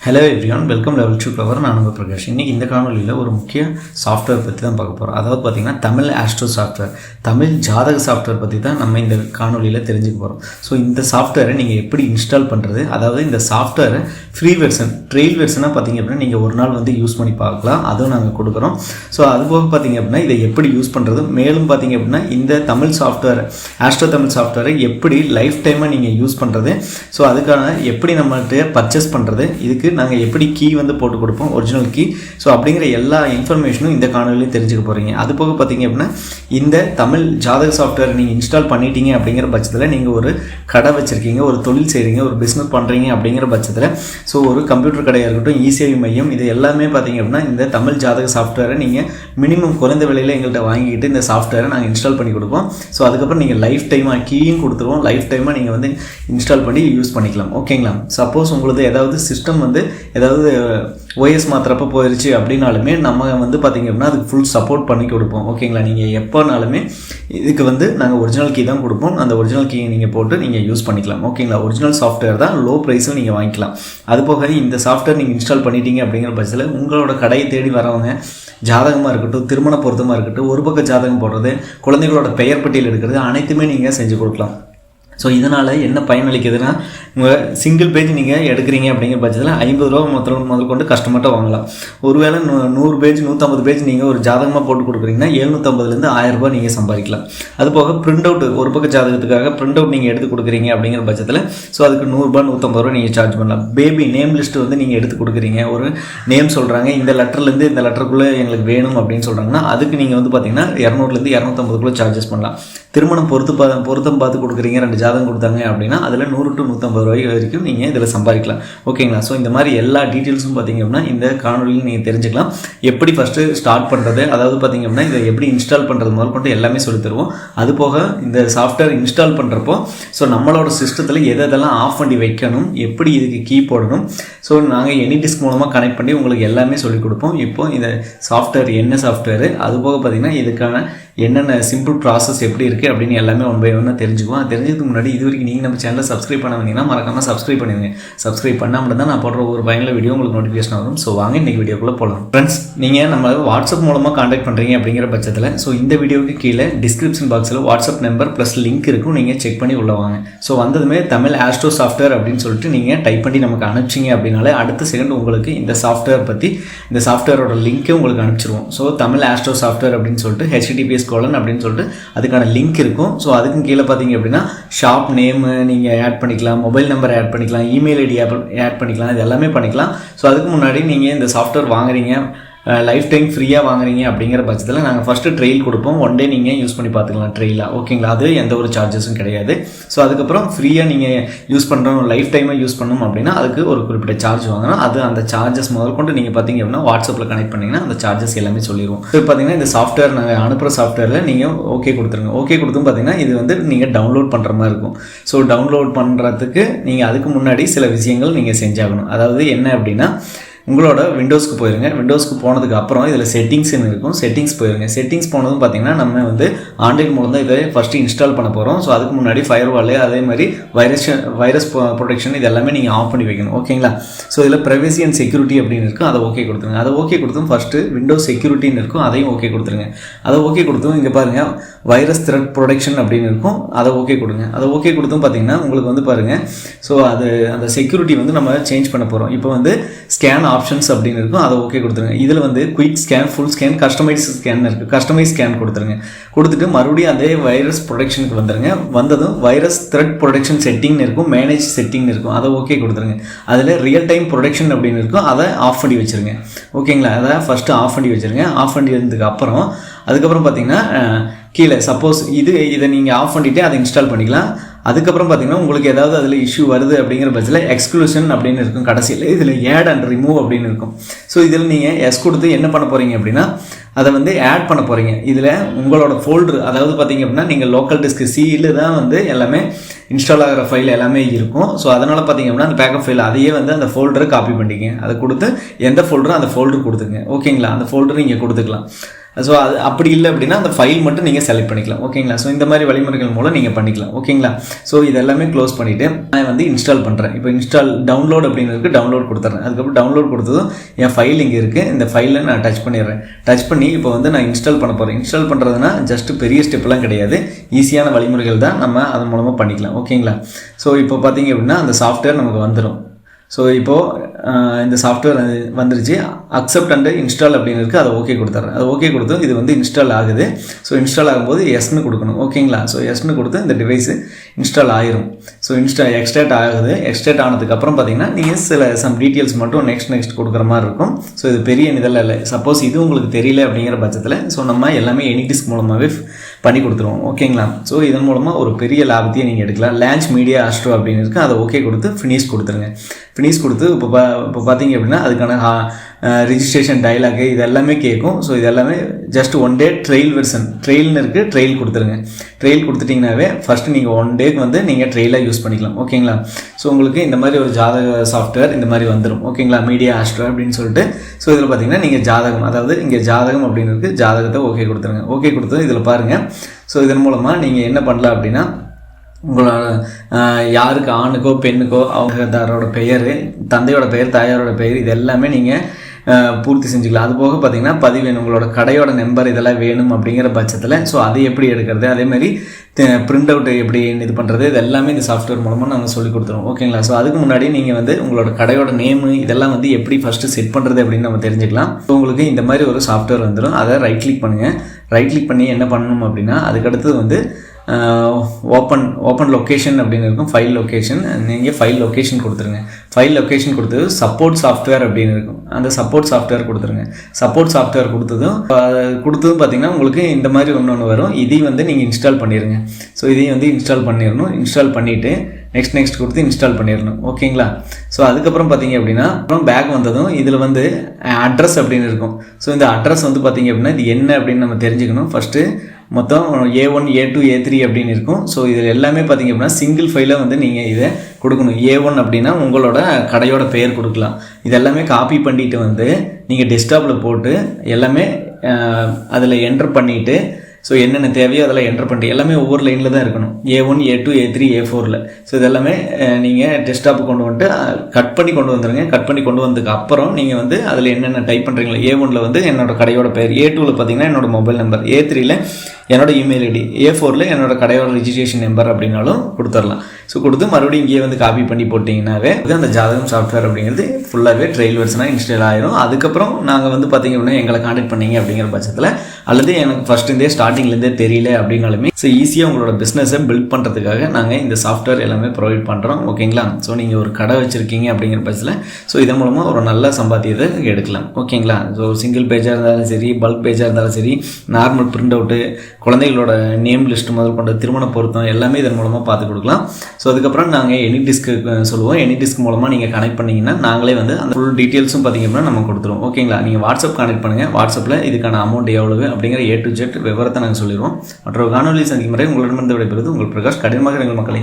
Hello everyone welcome level two flower நான் உங்கள் பிரகாஷ். இன்றைக்கி இந்த காணொலியில் ஒரு முக்கிய சாஃப்ட்வேர் பற்றி தான் பார்க்க போகிறோம் அதாவது பார்த்திங்கன்னா தமிழ் ஆஸ்ட்ரோ சாஃப்ட்வேர் தமிழ் ஜாதக சாஃப்ட்வேர் பற்றி தான் நம்ம இந்த காணொலியில் தெரிஞ்சுக்க போகிறோம் ஸோ இந்த சாஃப்ட்வேரை நீங்கள் எப்படி இன்ஸ்டால் பண்ணுறது அதாவது இந்த சாஃப்ட்வேரை ஃப்ரீ வெர்ஷன் ட்ரெயில் வெர்ஷனாக பார்த்தீங்க அப்படின்னா நீங்கள் ஒரு நாள் வந்து யூஸ் பண்ணி பார்க்கலாம். அதுவும் நாங்கள் கொடுக்குறோம். ஸோ அது போக பார்த்தீங்க அப்படின்னா இதை எப்படி யூஸ் பண்ணுறது மேலும் பார்த்தீங்க அப்படின்னா இந்த தமிழ் சாஃப்ட்வேர் ஆஸ்ட்ரோ தமிழ் சாஃப்ட்வேரை எப்படி லைஃப் டைமாக நீங்கள் யூஸ் பண்ணுறது ஸோ அதுக்கான எப்படி நம்மள்கிட்ட பர்ச்சேஸ் பண்ணுறது இதுக்கு நாங்கள் எப்படி கீ வந்து போட்டு கொடுப்போம்? ஒரிஜினல் கீ ஸோ அப்படிங்கிற எல்லா இன்ஃபர்மேஷனும் இந்த காணொலியில் தெரிஞ்சுக்க போகிறீங்க அது போக பார்த்தீங்க அப்படின்னா இந்த தமிழ் ஜாதக சாஃப்ட்வேர் நீங்கள் இன்ஸ்டால் பண்ணிட்டீங்க அப்படிங்கிற பட்சத்தில் நீங்கள் ஒரு கடை வச்சுருக்கீங்க ஒரு தொழில் செய்கிறீங்க ஒரு பிஸ்னஸ் பண்ணுறீங்க அப்படிங்கிற பட்சத்தில். ஸோ ஒரு கம்ப்யூட்டர் கடையாக இருக்கட்டும் இசேவை மையம் இது எல்லாமே பார்த்தீங்க அப்படின்னா இந்த தமிழ் ஜாதக சாஃப்ட்வேரை நீங்கள் மினிமம் குறைந்த விலையில் எங்கள்கிட்ட வாங்கிக்கிட்டு இந்த சாஃப்ட்வேரை நாங்கள் இன்ஸ்டால் பண்ணி கொடுப்போம். ஸோ அதுக்கப்புறம் நீங்கள் லைஃப் டைமாக கீயும் கொடுத்துருவோம். லைஃப் டைமாக நீங்கள் வந்து இன்ஸ்டால் பண்ணி யூஸ் பண்ணிக்கலாம். ஓகேங்களா சப்போஸ் உங்களுக்கு ஏதாவது சிஸ்டம் வந்து ஏதாவது ஓஎஸ் மாத்திரப்ப போயிடுச்சு அப்படின்னாலுமே நம்ம வந்து பார்த்திங்க அப்படின்னா அதுக்கு ஃபுல் சப்போர்ட் பண்ணி கொடுப்போம். ஓகேங்களா நீங்கள் எப்போனாலுமே இதுக்கு வந்து நாங்கள் ஒரிஜினல் கீ தான் கொடுப்போம். அந்த ஒரிஜினல் கீ நீங்கள் போட்டு நீங்கள் யூஸ் பண்ணிக்கலாம். ஓகேங்களா ஒரிஜினல் சாஃப்ட்வேர் தான் லோ ப்ரைஸில் நீங்கள் வாங்கிக்கலாம். அது போக இந்த சாஃப்ட்வேர் நீங்கள் இன்ஸ்டால் பண்ணிட்டீங்க அப்படிங்கிற பட்சத்தில் உங்களோட கடையை தேடி வரவங்க ஜாதகமாக இருக்கட்டும் திருமண பொருத்தமாக இருக்கட்டும் ஒரு பக்கம் ஜாதகம் போடுறது குழந்தைகளோட பெயர் பட்டியல் எடுக்கிறது அனைத்துமே நீங்கள் செஞ்சு கொடுக்கலாம். ஸோ இதனால் என்ன பயனளிக்குதுன்னா உங்கள் சிங்கிள் பேஜ் நீங்கள் எடுக்கிறீங்க அப்படிங்கிற பட்சத்தில் ஐம்பது ரூபா முதல் முதல் கொண்டு கஸ்டமர்கிட்ட வாங்கலாம். ஒருவேளை நூ நூறு பேஜ் நூற்றம்பது பேஜ் நீங்கள் ஒரு ஜாதகமாக போட்டு கொடுக்குறீங்கன்னா எழுநூற்றம்பதுலேருந்து ஆயிரம் ரூபாய் நீங்கள் சம்பாதிக்கலாம். அது போக பிரிண்ட் அவுட் ஒரு பக்க ஜாதகத்துக்காக பிரிண்ட் அவுட் நீங்கள் எடுத்து கொடுக்குறீங்க அப்படிங்கிற பட்சத்தில் ஸோ அதுக்கு நூறுரூபா நூற்றம்பது ரூபா நீங்கள் சார்ஜ் பண்ணலாம். பேபி நேம் லிஸ்ட் வந்து நீங்கள் எடுத்து கொடுக்குறீங்க. ஒரு நேம் சொல்கிறாங்க இந்த லெட்டர்லேருந்து இந்த லெட்டருக்குள்ளே எங்களுக்கு வேணும் அப்படின்னு சொல்கிறாங்கன்னா அதுக்கு நீங்கள் வந்து பார்த்தீங்கன்னா இரநூறுலேருந்து இரநூத்தம்பதுக்குள்ளே சார்ஜஸ் பண்ணலாம். திருமணம் பொறுத்து பா பொருத்தம் பார்த்து கொடுக்குறீங்க ரெண்டு ஜாதகம் கொடுத்தாங்க அப்படின்னா அதில் நூறு டு நூற்றம்பது ரூபாய் வரைக்கும் நீங்கள் இதில் சம்பாதிக்கலாம். ஓகேங்களா ஸோ இந்த மாதிரி எல்லா டீட்டெயில்ஸும் பார்த்தீங்க அப்படின்னா இந்த காணொலியில் நீங்கள் தெரிஞ்சுக்கலாம். எப்படி ஃபஸ்ட்டு ஸ்டார்ட் பண்ணுறது அதாவது பார்த்தீங்க அப்படின்னா இதை எப்படி இன்ஸ்டால் பண்ணுறது முதல் கொண்டு எல்லாமே சொல்லி தருவோம். அது போக இந்த சாஃப்ட்வேர் இன்ஸ்டால் பண்ணுறப்போ ஸோ நம்மளோட சிஸ்டத்தில் எதை எதெல்லாம் ஆஃப் பண்ணி வைக்கணும் எப்படி இதுக்கு கீ போடணும் ஸோ நாங்கள் எனி டிஸ்க் மூலமாக கனெக்ட் பண்ணி உங்களுக்கு எல்லாமே சொல்லிக் கொடுப்போம். இப்போ இந்த சாஃப்ட்வேர் என்ன சாஃப்ட்வேர் அது போக பார்த்தீங்கன்னா இதுக்கான என்னென்ன சிம்பிள் ப்ராசஸ் எப்படி இருக்குது அப்படின்னு எல்லாமே ஒன் பை ஒன்னாக தெரிஞ்சுக்குவோம். தெரிஞ்சதுக்கு முன்னாடி இது வரைக்கும் நீங்கள் நம்ம சேனலை சப்ஸ்கிரைப் பண்ண வந்தீங்கன்னா மறக்காமல் சப்ஸ்கிரைப் பண்ணிடுங்க. சப்ஸ்கிரைப் பண்ணாமல் தான் நான் போடுற ஒரு பயனில் வீடியோ உங்களுக்கு நோட்டிஃபிகேஷன் வரும். ஸோ வாங்க இன்றைக்கி வீடியோக்குள்ளே போகலாம் ஃப்ரெண்ட்ஸ் நீங்கள் நம்ம வாட்ஸ்அப் மூலமாக காண்டாக்ட் பண்ணுறீங்க அப்படிங்கிற பட்சத்தில் ஸோ இந்த வீடியோக்கு கீழே டிஸ்கிரிப்ஷன் பாக்ஸில் வாட்ஸ்அப் நம்பர் ப்ளஸ் லிங்க் இருக்கும். நீங்கள் செக் பண்ணி உள்ள வாங்க. ஸோ வந்ததுமே தமிழ் ஆஸ்ட்ரோ சாஃப்ட்வேர் அப்படின்னு சொல்லிட்டு நீங்கள் டைப் பண்ணி நமக்கு அனுப்பிச்சிங்க அப்படின்னாலே அடுத்த செகண்ட் உங்களுக்கு இந்த சாஃப்ட்வேர் பற்றி இந்த சாஃப்ட்வேரோட லிங்க்கே உங்களுக்கு அனுப்பிச்சிருவோம். ஸோ தமிழ் ஆஸ்ட்ரோ சாஃப்ட்வேர் அப்படின்னு சொல்லிட்டு ஹெச்டிபிஎஸ் கோலன் அப்படின்னு சொல்லிட்டு அதுக்கான லிங்க் இருக்கும். ஸோ அதுக்கும் கீழே பார்த்தீங்க அப்படின்னா ஷாப் நேமு நீங்கள் ஆட் பண்ணிக்கலாம் மொபைல் நம்பர் ஆட் பண்ணிக்கலாம் இமெயில் ஐடி ஆட் பண்ணிக்கலாம் இது எல்லாமே பண்ணிக்கலாம். ஸோ அதுக்கு முன்னாடி நீங்கள் இந்த சாஃப்ட்வேர் வாங்குறீங்க. லைஃப் டைம் ஃப்ரீயாக வாங்குறீங்க அப்படிங்கிற பட்சத்தில் நாங்கள் ஃபஸ்ட்டு ட்ரெயில் கொடுப்போம். ஒன் டே நீங்கள் யூஸ் பண்ணி பார்த்துக்கலாம் ட்ரெயிலாக ஓகேங்களா அது எந்த ஒரு சார்ஜஸும் கிடையாது. ஸோ அதுக்கப்புறம் ஃப்ரீயாக நீங்கள் யூஸ் பண்ணுறோம் லைஃப் டைமாக யூஸ் பண்ணணும் அப்படின்னா அதுக்கு ஒரு குறிப்பிட்ட சார்ஜ் வாங்கணும். அது அந்த சார்ஜஸ் முதல் கொண்டு நீங்கள் பார்த்தீங்க அப்படின்னா வாட்ஸ்அப்பில் கனெக்ட் பண்ணிங்கன்னா அந்த சார்ஜஸ் எல்லாமே சொல்லிடுவோம் இப்போ பார்த்தீங்கன்னா இந்த சாஃப்ட்வேர் நாங்கள் அனுப்புகிற சாஃப்ட்வேரில் நீங்கள் ஓகே கொடுத்துருங்க. ஓகே கொடுத்தும் பார்த்தீங்கன்னா இது வந்து நீங்கள் டவுன்லோட் பண்ணுற மாதிரி இருக்கும். ஸோ டவுன்லோட் பண்ணுறதுக்கு நீங்கள் அதுக்கு முன்னாடி சில விஷயங்கள் நீங்கள் செஞ்சாகணும். அதாவது என்ன அப்படின்னா உங்களோட விண்டோஸ்க்கு போயிருங்க. விண்டோஸ்க்கு போனதுக்கு அப்புறம் இதில் செட்டிங்ஸ்னு இருக்கும். செட்டிங்ஸ் போயிருங்க. செட்டிங்ஸ் போனதும் பார்த்தீங்கன்னா நம்ம வந்து ஆன்லைன் மூலம் தான் இதை ஃபஸ்ட்டு இன்ஸ்டால் பண்ண போகிறோம் ஸோ அதுக்கு முன்னாடி ஃபயர் வாலு அதே மாதிரி வைரஸ் வைரஸ் ப்ரொடெக்ஷன் இது எல்லாமே நீங்கள் ஆஃப் பண்ணி வைக்கணும். ஓகேங்களா? ஸோ இதில் ப்ரைவசி அண்ட் செக்யூரிட்டி அப்படின்னு இருக்கும் அதை ஓகே கொடுத்துருங்க. அதை ஓகே கொடுத்தும் ஃபஸ்ட்டு விண்டோஸ் செக்யூரிட்டின்னு இருக்கும். அதையும் ஓகே கொடுத்துருங்க. அதை ஓகே கொடுத்தும் இங்கே பாருங்கள் வைரஸ் த்ரெட் ப்ரொடெக்ஷன் அப்படின்னு இருக்கும். அதை ஓகே கொடுங்க. அதை ஓகே கொடுத்தும் பார்த்தீங்கன்னா உங்களுக்கு வந்து பாருங்கள் ஸோ அது அந்த செக்யூரிட்டி வந்து நம்ம சேஞ்ச் பண்ண போகிறோம் இப்போ வந்து ஸ்கேன் ஆப்ஷன்ஸ் அப்படின்னு இருக்கும் அதை ஓகே கொடுத்துருங்க. இதில் வந்து quick scan full scan customise scan இருக்குது கஸ்டமைஸ் ஸ்கேன் கொடுத்துருங்க. கொடுத்துட்டு மறுபடியும் அதே வைரஸ் ப்ரொடெக்ஷனுக்கு வந்துடுங்க வந்ததும் வைரஸ் த்ரெட் ப்ரொடெக்ஷன் செட்டிங்னு இருக்கும் மேனேஜ் செட்டிங்னு இருக்கும். அதை ஓகே கொடுத்துருங்க. அதில் ரியல் டைம் ப்ரொடெக்ஷன் அப்படின்னு இருக்கும் அதை ஆஃப் பண்ணி வச்சுருங்க. ஓகேங்களா அதை ஃபஸ்ட்டு ஆஃப் பண்ணி வச்சுருங்க. ஆஃப் பண்ணி இருந்ததுக்கு அப்புறம் அதுக்கப்புறம் பார்த்தீங்கன்னா கீழே சப்போஸ் இது இதை நீங்கள் ஆஃப் பண்ணிவிட்டு அதை இன்ஸ்டால் பண்ணிக்கலாம். அதுக்கப்புறம் பார்த்தீங்கன்னா உங்களுக்கு ஏதாவது அதில் இஷ்யூ வருது அப்படிங்கிற பட்சத்தில் எக்ஸ்க்ளூஷன் அப்படின்னு இருக்கும் கடைசியில். இதில் ஏட் அண்ட் ரிமூவ் அப்படின்னு இருக்கும். ஸோ இதில் நீங்கள் எஸ் கொடுத்து என்ன பண்ண போகிறீங்க அப்படின்னா அதை வந்து ஆட் பண்ண போகிறீங்க இதில் உங்களோட ஃபோல்டர் அதாவது பார்த்தீங்க அப்படின்னா நீங்கள் லோக்கல் டிஸ்க் சியில் தான் வந்து எல்லாமே இன்ஸ்டால் ஆகிற ஃபைல் எல்லாமே இருக்கும். ஸோ அதனால் பார்த்தீங்க அப்படின்னா அந்த பேக்கப் ஃபைல் அதையே வந்து அந்த ஃபோல்டரை காப்பி பண்ணிங்க அதை கொடுத்து எந்த ஃபோல்டரும் அந்த ஃபோல்டர் கொடுத்துங்க ஓகேங்களா அந்த ஃபோல்டர் நீங்கள் கொடுத்துக்கலாம். ஸோ அது அப்படி இல்லை அப்படின்னா அந்த ஃபைல் மட்டும் நீங்கள் செலக்ட் பண்ணிக்கலாம். ஓகேங்களா ஸோ இந்த மாதிரி வழிமுறைகள் மூலம் நீங்கள் பண்ணிக்கலாம். ஓகேங்களா ஸோ இதெல்லாமே க்ளோஸ் பண்ணிவிட்டு நான் வந்து இன்ஸ்டால் பண்ணுறேன் இப்போ இன்ஸ்டால் டவுன்லோட் அப்படின்னு டவுன்லோட் கொடுத்துட்றேன் அதுக்கப்புறம் டவுன்லோட் கொடுத்ததும் என் ஃபைல் இங்கே இருக்குது இந்த ஃபைலில் நான் டச் பண்ணிடுறேன். டச் பண்ணி இப்போ வந்து நான் இன்ஸ்டால் பண்ண போகிறேன் இன்ஸ்டால் பண்ணுறதுனா ஜஸ்ட் பெரிய ஸ்டெப்லாம் கிடையாது. ஈஸியான வழிமுறைகள் தான் நம்ம அதன் மூலமாக பண்ணிக்கலாம். ஓகேங்களா ஸோ இப்போ பார்த்தீங்க அப்படின்னா அந்த சாஃப்ட்வேர் நமக்கு வந்துடும் ஸோ இப்போது இந்த சாஃப்ட்வேர் வந்துருச்சு. அக்செப்ட் அண்ட் இன்ஸ்டால் அப்படின்னு இருக்குது அதை ஓகே கொடுத்துட்றேன் அது ஓகே கொடுத்து இது வந்து இன்ஸ்டால் ஆகுது. ஸோ இன்ஸ்டால் ஆகும்போது எஸ்னு கொடுக்கணும். ஓகேங்களா ஸோ எஸ்னு கொடுத்து இந்த டிவைஸு இன்ஸ்டால் ஆயிரும். ஸோ இன்ஸ்டா எக்ஸ்டேட் ஆகுது. எக்ஸ்டேட் ஆனதுக்கப்புறம் பார்த்தீங்கன்னா நீங்கள் சில சம் டீட்டெயில்ஸ் மட்டும் நெக்ஸ்ட் நெக்ஸ்ட் கொடுக்குற மாதிரி இருக்கும். ஸோ இது பெரிய இதெல்லாம் இல்லை. சப்போஸ் இது உங்களுக்கு தெரியல அப்படிங்கிற பட்சத்தில் ஸோ நம்ம எல்லாமே எனி டிஸ்க் மூலமாகவே பண்ணி கொடுத்துருவோம். ஓகேங்களா ஸோ இதன் மூலமாக ஒரு பெரிய லாபத்தையே நீங்கள் எடுக்கலாம். லான்ச் மீடியா ஆஸ்ட்ரோ அப்படின்னு இருக்குது அதை ஓகே கொடுத்து ஃபினிஷ் கொடுத்துருங்க. ஃபினிஷ் கொடுத்து இப்போ பா இப்போ பார்த்தீங்க அப்படின்னா அதுக்கான ரிஜிஸ்ட்ரேஷன் டைலாகு இது எல்லாமே கேட்கும். ஸோ இது எல்லாமே just one day trial version ட்ரெயில்னு இருக்குது ட்ரெயில் கொடுத்துருங்க. ட்ரெயில் கொடுத்துட்டிங்கனாவே ஃபஸ்ட்டு நீங்கள் ஒன் டேக்கு வந்து நீங்கள் ட்ரெயிலாக யூஸ் பண்ணிக்கலாம். ஓகேங்களா ஸோ உங்களுக்கு இந்த மாதிரி ஒரு ஜாதக சாஃப்ட்வேர் இந்த மாதிரி வந்துடும் ஓகேங்களா மீடியா ஆஸ்ட்ரோ அப்படின்னு சொல்லிட்டு. ஸோ இதில் பார்த்தீங்கன்னா நீங்கள் ஜாதகம் அதாவது இங்கே ஜாதகம் அப்படின்னு இருக்குது ஜாதகத்தை ஓகே கொடுத்துருங்க. ஓகே கொடுத்து இதில் பாருங்கள் ஸோ இதன் மூலமாக நீங்கள் என்ன பண்ணலாம் அப்படின்னா உங்களோட யாருக்கு ஆணுக்கோ பெண்ணுக்கோ அவங்க தாரோட பெயர் தந்தையோட பெயர் தாயாரோட பெயர் இது எல்லாமே நீங்கள் பூர்த்தி செஞ்சுக்கலாம். அது போக பார்த்தீங்கன்னா பதிவு வேணும் உங்களோட கடையோட நம்பர் இதெல்லாம் வேணும் அப்படிங்கிற பட்சத்தில் ஸோ அதை எப்படி எடுக்கிறது? அதேமாதிரி பிரிண்ட் அவுட் எப்படி இது பண்ணுறது இது எல்லாமே இந்த சாஃப்ட்வேர் மூலமாக நாங்கள் சொல்லி கொடுத்துருவோம். ஓகேங்களா ஸோ அதுக்கு முன்னாடி நீங்கள் வந்து உங்களோட கடையோட நேமு இதெல்லாம் வந்து எப்படி ஃபஸ்ட்டு செட் பண்ணுறது அப்படின்னு நம்ம தெரிஞ்சுக்கலாம். ஸோ உங்களுக்கு இந்த மாதிரி ஒரு சாஃப்ட்வேர் வந்துடும் அதை ரைட் கிளிக் பண்ணுங்கள் ரைட் கிளிக் பண்ணி என்ன பண்ணணும் அப்படின்னா அதுக்கடுத்து வந்து ஓப்பன் ஓப்பன் லொக்கேஷன் அப்படின்னு இருக்கும். ஃபைல் லொக்கேஷன் நீங்கள் ஃபைல் லொக்கேஷன் கொடுத்துருங்க. ஃபைல் லொக்கேஷன் கொடுத்தது சப்போர்ட் சாஃப்ட்வேர் அப்படின்னு இருக்கும். அந்த சப்போர்ட் சாஃப்ட்வேர் கொடுத்துருங்க. சப்போர்ட் சாஃப்ட்வேர் கொடுத்ததும் கொடுத்ததும் பார்த்தீங்கன்னா உங்களுக்கு இந்த மாதிரி ஒன்று ஒன்று வரும். இதையும் வந்து நீங்கள் இன்ஸ்டால் பண்ணிடுங்க ஸோ இதையும் வந்து இன்ஸ்டால் பண்ணிடணும். இன்ஸ்டால் பண்ணிவிட்டு நெக்ஸ்ட் நெக்ஸ்ட் கொடுத்து இன்ஸ்டால் பண்ணிடணும். ஓகேங்களா ஸோ அதுக்கப்புறம் பார்த்தீங்க அப்படின்னா அப்புறம் பேக் வந்ததும் இதில் வந்து அட்ரஸ் அப்படின்னு இருக்கும். ஸோ இந்த அட்ரஸ் வந்து பார்த்தீங்க அப்படின்னா இது என்ன அப்படின்னு நம்ம தெரிஞ்சுக்கணும். ஃபஸ்ட்டு மொத்தம் A one A two A three அப்படின்னு இருக்கும். ஸோ இதில் எல்லாமே பார்த்திங்க அப்படின்னா சிங்கிள் ஃபைலாக வந்து நீங்கள் இதை கொடுக்கணும். ஏ ஒன் அப்படின்னா உங்களோட கடையோட பெயர் கொடுக்கலாம். இதெல்லாமே காப்பி பண்ணிட்டு வந்து நீங்கள் டெஸ்க்டாப்பில் போட்டு எல்லாமே அதில் என்ட்ரு பண்ணிவிட்டு ஸோ என்னென்ன தேவையோ அதெல்லாம் என்டர் பண்ணிட்டு எல்லாமே ஒவ்வொரு லைனில் தான் இருக்கணும். A one A two A three A ஃபோரில் ஸோ இதெல்லாமே நீங்கள் டெஸ்க்டாப்பு கொண்டு வந்துட்டு கட் பண்ணி கொண்டு வந்துடுங்க கட் பண்ணி கொண்டு வந்ததுக்கு அப்புறம் நீங்கள் வந்து அதில் என்னென்ன டைப் பண்ணுறீங்களா ஏ ஒனில் வந்து என்னோட கடையோட பேர் ஏ டூவில் பார்த்தீங்கன்னா என்னோட மொபைல் நம்பர் ஏ த்ரீல என்னோட இமெயில் ஐடி ஏ ஃபோரில் என்னோட கடையோட ரிஜிஸ்ட்ரேஷன் நம்பர் அப்படின்னாலும் கொடுத்துடலாம். ஸோ கொடுத்து மறுபடியும் இங்கேயே வந்து காப்பி பண்ணி போட்டிங்கனாவே அந்த ஜாதகம் சாஃப்ட்வேர் அப்படிங்கிறது ஃபுல்லாகவே ட்ரெயில் வெர்ஷனாக இன்ஸ்டால் ஆயிரும். அதுக்கப்புறம் நாங்கள் வந்து பார்த்திங்க அப்படின்னா எங்களை காண்டாக்ட் பண்ணீங்க அப்படிங்கிற பட்சத்தில் அல்லது எனக்கு ஃபர்ஸ்ட் இருந்தே ஸ்டார்டிங்லேருந்தே தெரியல அப்படின்னாலுமே ஸோ ஈஸியாக உங்களோட பிஸ்னஸை பில்ட் பண்ணுறதுக்காக நாங்கள் இந்த சாஃப்ட்வேர் எல்லாமே ப்ரொவைட் பண்ணுறோம் ஓகேங்களா ஸோ நீங்கள் ஒரு கடை வச்சுருக்கீங்க அப்படிங்கிற பட்சத்தில் ஸோ இதன் மூலமாக ஒரு நல்ல சம்பாத்தியத்தை எடுக்கலாம் ஓகேங்களா ஸோ சிங்கிள் பேஜாக இருந்தாலும் சரி பல்க் பேஜாக இருந்தாலும் சரி நார்மல் பிரிண்ட் அவுட்டு குழந்தைகளோட நேம் லிஸ்ட் முதல் கொண்ட திருமண பொருத்தம் எல்லாமே இதன் மூலமாக பார்த்து கொடுக்கலாம். ஸோ அதுக்கப்புறம் நாங்கள் எனி டிஸ்க்கு சொல்லுவோம். எனி டிஸ்க் மூலமாக நீங்கள் கனெக்ட் பண்ணிங்கன்னா நாங்களே வந்து அந்த ஃபுல் டீட்டெயில்ஸும் பார்த்திங்க அப்படின்னா நம்ம கொடுத்துருவோம். ஓகேங்களா நீங்கள் வாட்ஸ்அப் கனெக்ட் பண்ணுங்கள் வாட்ஸ்அப்பில் இதுக்கான அமௌண்ட் எவ்வளவு அப்படிங்கிற ஏ டு ஜெட் விவரத்தை நாங்கள் சொல்லிடுவோம். மற்றொரு காணொலி சந்திக்கும் முறை உங்களிடமிருந்து விடைபெறுவது உங்கள் பிரகாஷ். கடினமாக எங்கள் மக்களை.